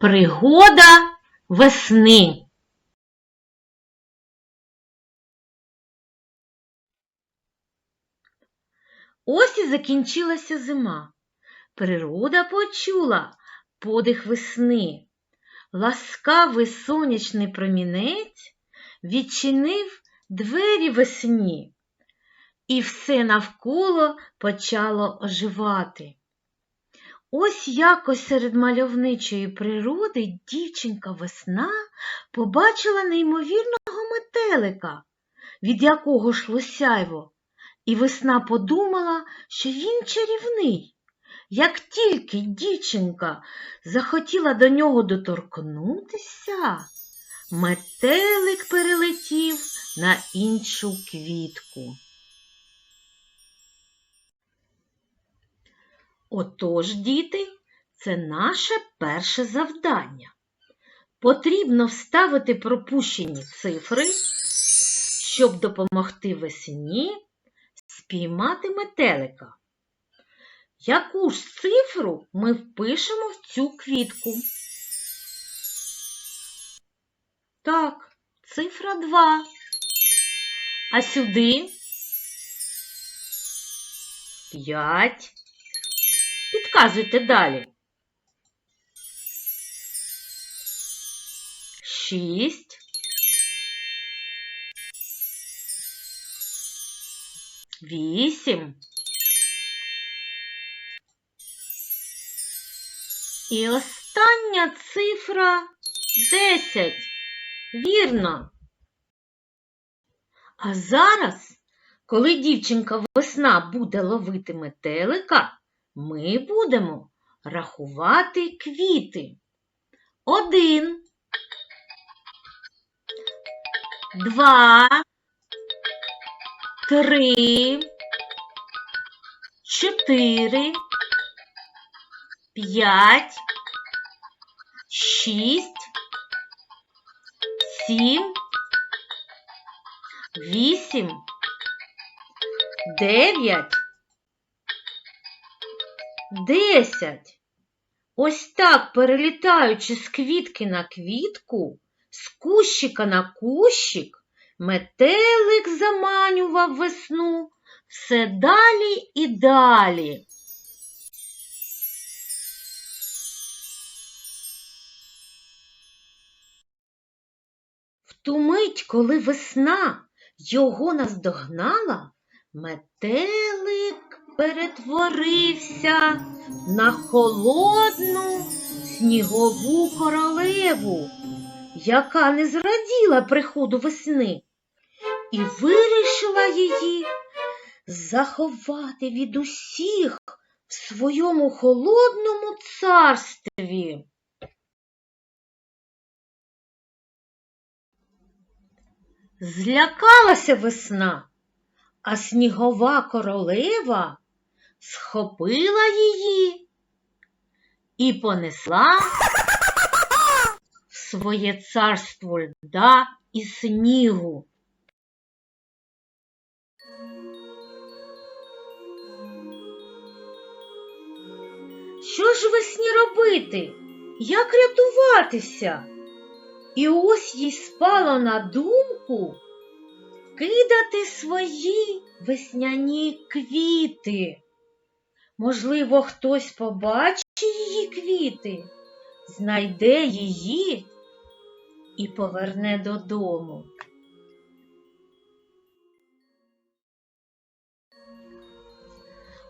Пригода весни. Ось і закінчилася зима. Природа почула подих весни. Ласкавий сонячний промінець відчинив двері весні, і все навколо почало оживати. Ось якось серед мальовничої природи дівчинка весна побачила неймовірного метелика, від якого йшло сяйво, і весна подумала, що він чарівний. Як тільки дівчинка захотіла до нього доторкнутися, метелик перелетів на іншу квітку. Отож, діти, це наше перше завдання. Потрібно вставити пропущені цифри, щоб допомогти весні спіймати метелика. Яку ж цифру ми впишемо в цю квітку? Так, цифра 2. А сюди 5. Підказуйте далі. Шість. Вісім. І остання цифра десять. Вірно. А зараз, коли дівчинка весна буде ловити метелика, ми будемо рахувати квіти. Один, два, три, чотири, п'ять, шість, сім, вісім, дев'ять. Десять. Ось так, перелітаючи з квітки на квітку, з кущика на кущик, метелик заманював весну все далі і далі. В ту мить, коли весна його наздогнала, метелик перетворився на холодну снігову королеву, яка не зраділа приходу весни і вирішила її заховати від усіх в своєму холодному царстві. Злякалася весна, а снігова королева схопила її і понесла в своє царство льда і снігу. Що ж весні робити? Як рятуватися? І ось їй спало на думку кидати свої весняні квіти. Можливо, хтось побачить її квіти, знайде її і поверне додому.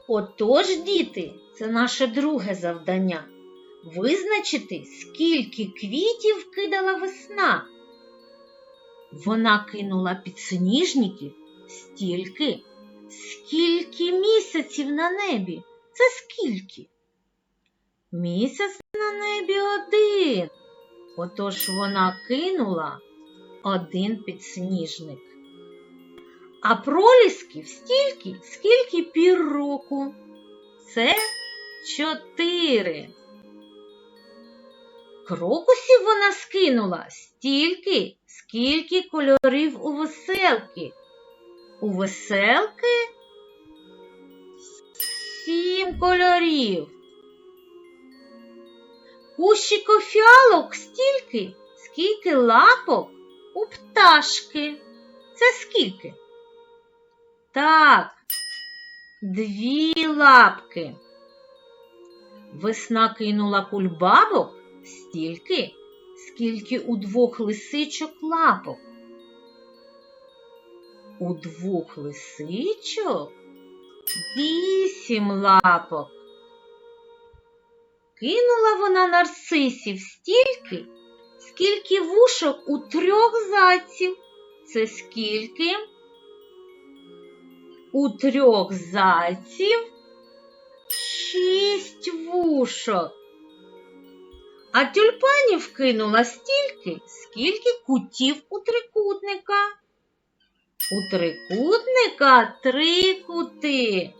Отож, діти, це наше друге завдання визначити, скільки квітів кидала весна. Вона кинула підсніжників стільки, скільки місяців на небі. Це скільки? Місяць на небі один. Отож вона кинула один підсніжник. А пролісків стільки, скільки пір року. Це чотири. Крокусів вона скинула стільки, скільки кольорів у веселки. У веселки сім кольорів. кущику фіалок стільки, скільки лапок у пташки. Це скільки? Так, дві лапки. Весна кинула кульбабок стільки, скільки у двох лисичок лапок. У двох лисичок вісім лапок. Кинула вона нарцисів стільки, скільки вушок у трьох зайців. Це скільки? У трьох зайців шість вушок. А тюльпанів кинула стільки, скільки кутів у трикутника. У трикутника три кути,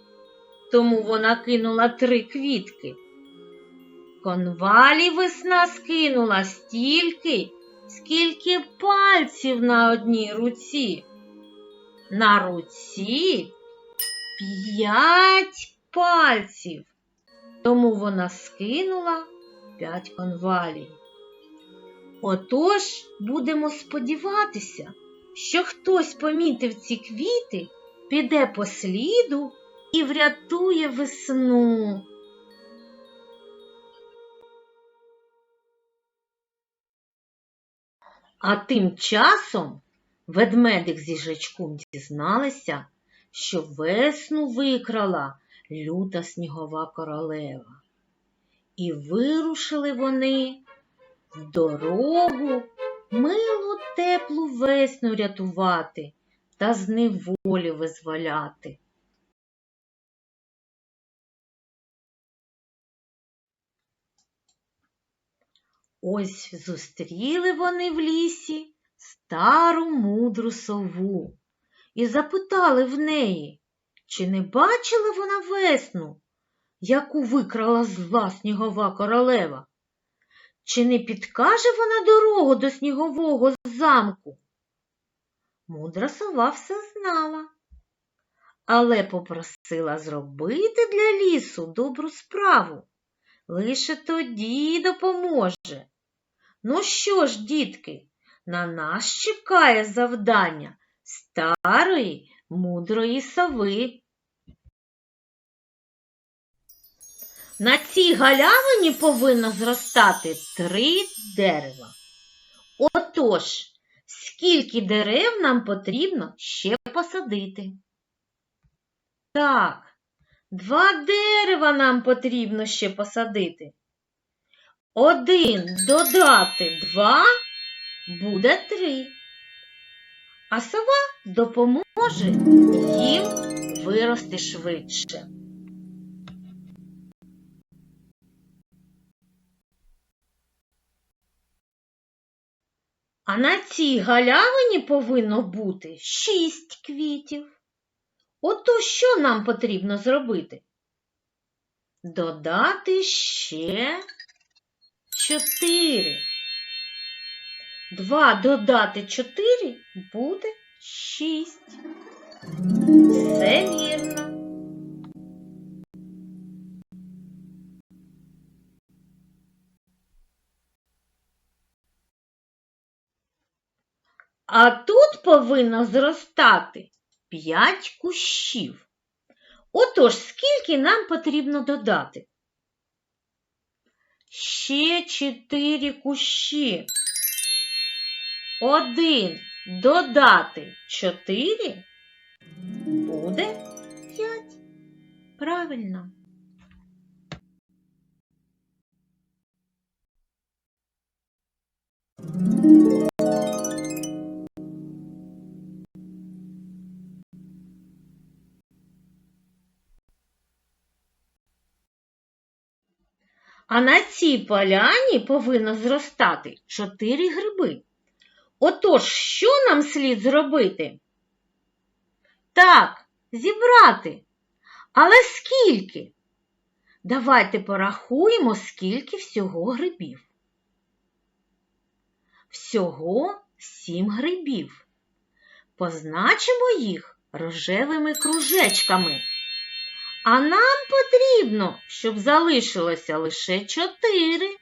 тому вона кинула три квітки. Конвалі весна скинула стільки, скільки пальців на одній руці. На руці п'ять пальців, тому вона скинула п'ять конвалій. Отож будемо сподіватися, що хтось помітив ці квіти, піде по сліду і врятує весну. А тим часом ведмедик з їжачком дізналися, що весну викрала люта снігова королева. І вирушили вони в дорогу милу теплу весну рятувати та з неволі визволяти. Ось зустріли вони в лісі стару мудру сову і запитали в неї, чи не бачила вона весну, яку викрала зла снігова королева? Чи не підкаже вона дорогу до снігового замку? Мудра сова все знала, але попросила зробити для лісу добру справу. Лише тоді допоможе. Ну що ж, дітки, на нас чекає завдання старої мудрої сови. На цій галявині повинно зростати три дерева. Отож, скільки дерев нам потрібно ще посадити? Так, два дерева нам потрібно ще посадити. Один додати два буде три. А сова допоможе їм вирости швидше. А на цій галявині повинно бути шість квітів. Ото що нам потрібно зробити? Додати ще чотири. Два додати чотири буде шість. Все вірно. А тут повинно зростати п'ять кущів. Отож, скільки нам потрібно додати? Ще чотири кущі. Один додати чотири буде п'ять. Правильно. А на цій поляні повинно зростати чотири гриби. Отож, що нам слід зробити? Так, зібрати. Але скільки? Давайте порахуємо, скільки всього грибів. Всього сім грибів. Позначимо їх рожевими кружечками. А нам потрібно, щоб залишилося лише чотири.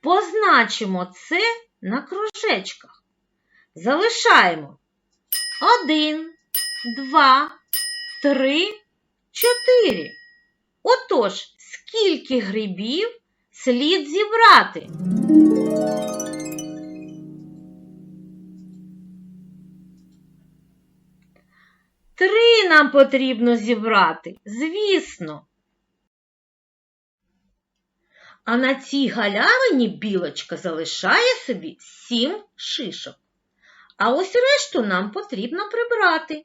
позначимо це на кружечках. Залишаємо один, два, три, чотири. Отож, скільки грибів слід зібрати? Три нам потрібно зібрати, звісно. А на цій галявині білочка залишає собі сім шишок. А ось решту нам потрібно прибрати.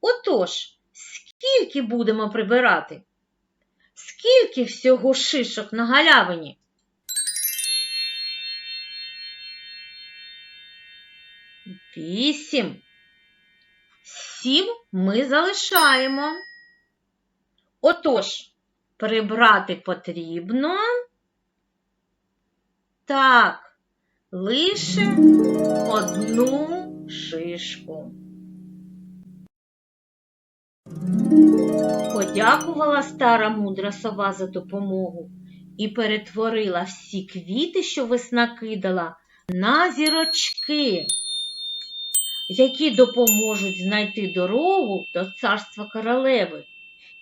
Отож, скільки будемо прибирати? Скільки всього шишок на галявині? Вісім. Сім ми залишаємо. Отож, прибрати потрібно. Так, лише одну шишку. Подякувала стара мудра сова за допомогу і перетворила всі квіти, що весна кидала, на зірочки, які допоможуть знайти дорогу до царства королеви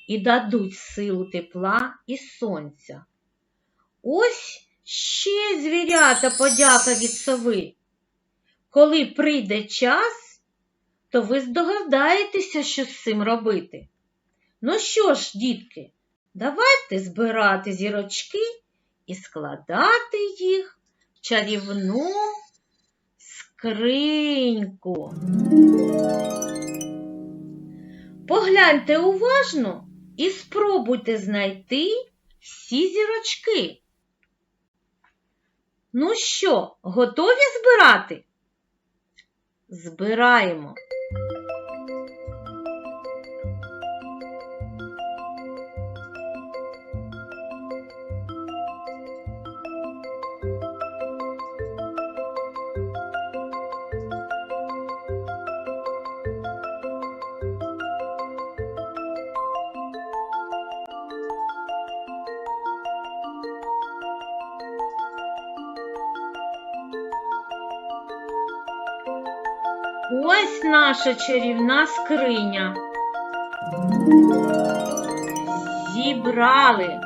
і дадуть силу тепла і сонця. Ось ще звірята подяка від сови. Коли прийде час, то ви здогадаєтеся, що з цим робити. Ну що ж, дітки, давайте збирати зірочки і складати їх в чарівну скриньку. Погляньте уважно і спробуйте знайти всі зірочки. Ну що, готові збирати? Збираємо. Ось наша чарівна скриня. Зібрали.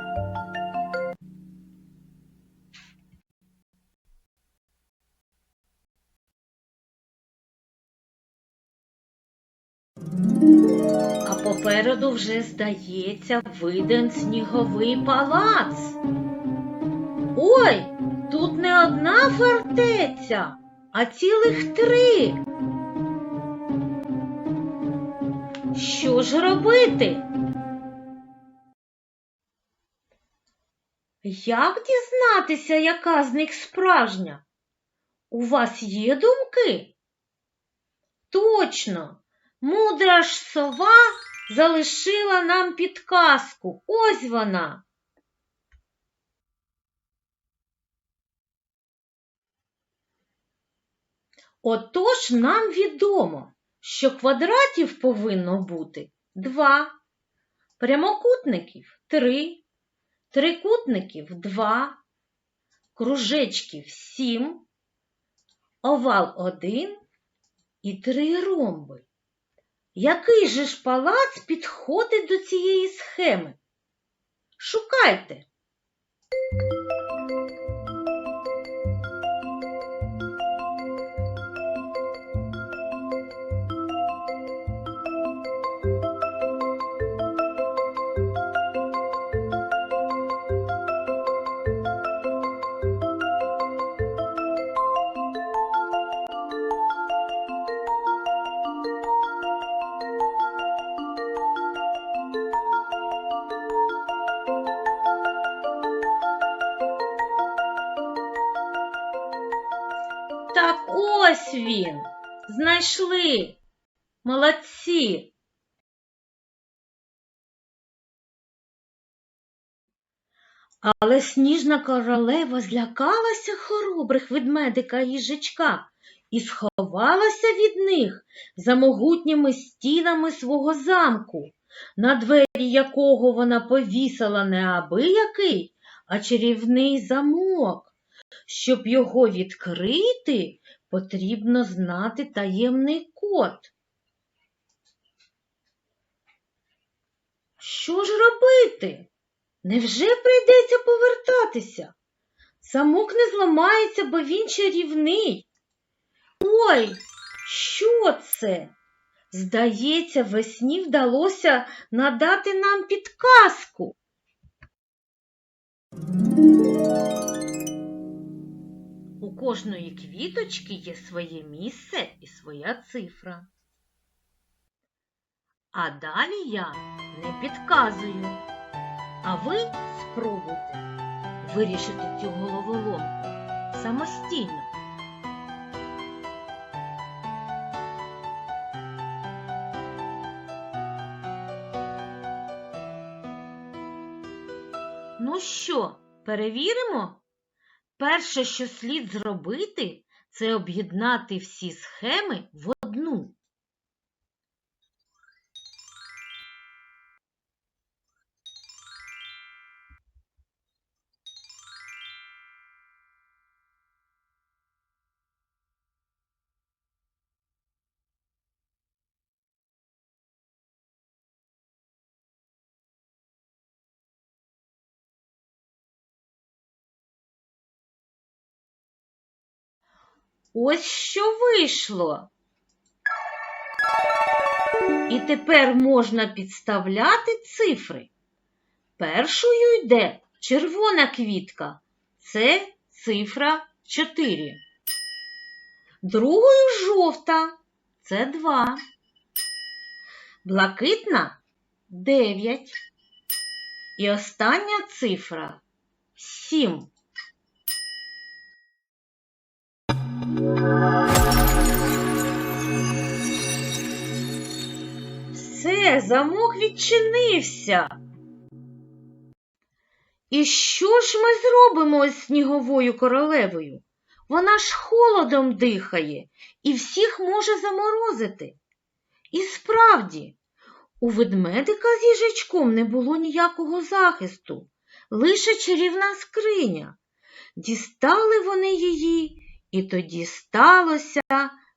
А попереду вже здається виден сніговий палац. Ой, тут не одна фортеця, а цілих три. Що ж робити? Як дізнатися, яка з них справжня? У вас є думки? Точно, мудра ж сова залишила нам підказку. Ось вона. Отож нам відомо, що квадратів повинно бути два, прямокутників три, трикутників два, кружечків сім, овал один і три ромби. Який же ж палац підходить до цієї схеми? Шукайте. Він. Знайшли. Молодці. Але сніжна королева злякалася хоробрих ведмедика і їжачка і сховалася від них за могутніми стінами свого замку, на двері якого вона повісила не абиякий, а чарівний замок. Щоб його відкрити, потрібно знати таємний код. Що ж робити? Невже прийдеться повертатися? Замок не зламається, бо він чарівний. Ой, що це? Здається, весні вдалося надати нам підказку. Кожної квіточки є своє місце і своя цифра. А далі я не підказую, а ви спробуйте вирішити цю головоломку самостійно. Ну що, перевіримо? Перше, що слід зробити, це об'єднати всі схеми в Ось що вийшло. І тепер можна підставляти цифри. Першою йде червона квітка. Це цифра 4. Другою жовта це 2. Блакитна 9. І остання цифра 7. Все, замок відчинився. І що ж ми зробимо з сніговою королевою? Вона ж холодом дихає і всіх може заморозити. І справді, у ведмедика з їжачком не було ніякого захисту, лише чарівна скриня. Дістали вони її, і тоді сталося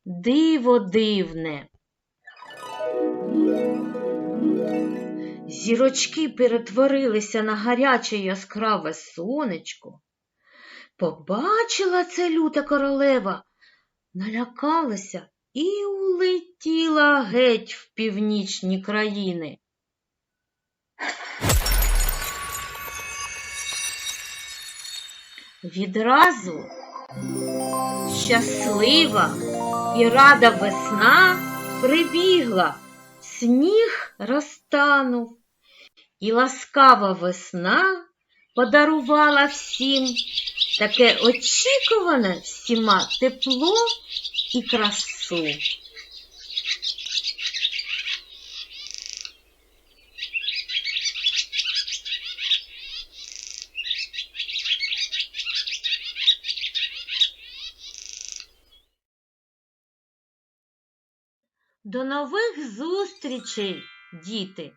диво дивне. Зірочки перетворилися на гаряче яскраве сонечко. Побачила це люта королева, налякалася і улетіла геть в північні країни. Відразу щаслива і рада весна прибігла, сніг розтанув, і ласкава весна подарувала всім таке очікуване всіма тепло і красу. До нових зустрічей, діти!